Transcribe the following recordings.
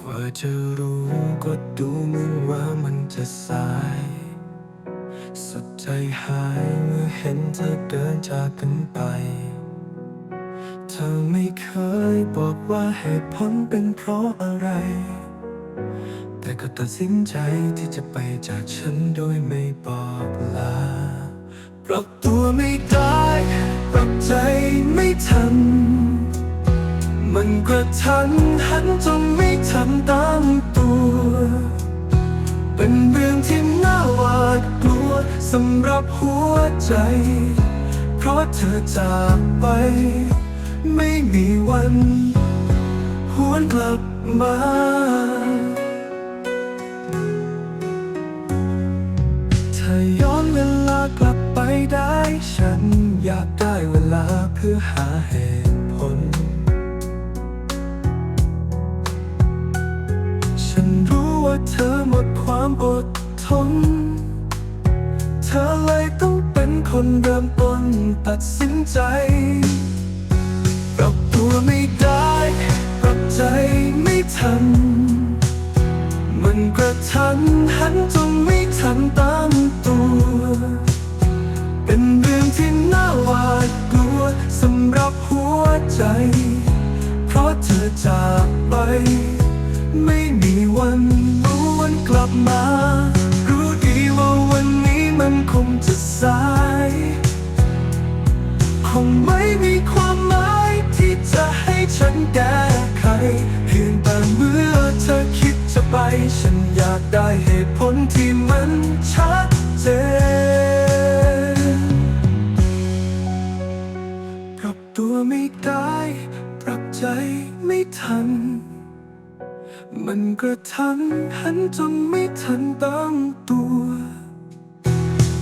กว่าจะรู้ก็ดูเหมือนว่ามันจะสาย สุดใจหายเมื่อเห็นเธอเดินจากกันไป เธอไม่เคยบอกว่าเหตุผลเป็นเพราะอะไร ก็ตัดสินใจที่จะไปจากฉันโดยไม่บอกลา ปรับตัวไม่ได้ ปรับใจไม่ทัน มันกระทันหันจนไม่ทันตั้งตัว เป็นเรื่องที่น่าหวาดกลัวสำหรับหัวใจ เพราะเธอจากไป ไม่มีวัน หวนกลับมาถ้า พื่อหาเหตุผล ฉันรู้ว่าเธอหมดความอดทน เธอเลยต้องเป็นคนเริ่มต้นตัดสินใจ ปรับตัวไม่ได้ ปรับใจไม่ทัน มันกระทันหันจนไม่ทันตั้งตัว เป็นเรื่องที่ มา รู้ดีว่าวันนี้มันคงจะสาย คงไม่มีความหมายที่จะให้ฉันแก้ไข เพียงแต่เมื่อเธอคิดจะไป ฉันอยากได้เหตุผลที่มันชัดเจนปรับตัวไม่ได้ ปรับใจไม่ทัน มันกระทันหันจนไม่ทันตั้งตัว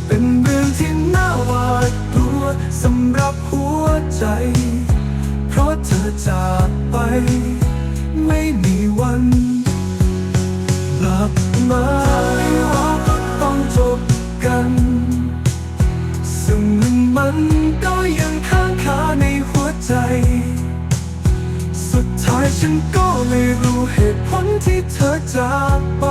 เป็นเรื่องที่น่าหวาดกลัวสำหรับหัวใจ เพราะเธอจากไป ไม่มีวันกลับมาว่าก็ต้องจบกัน ซึ่งมันก็ยังค้างคาในหัวใจ สุดท้ายฉันก็ รู้เหตุผลที่เธอจากไป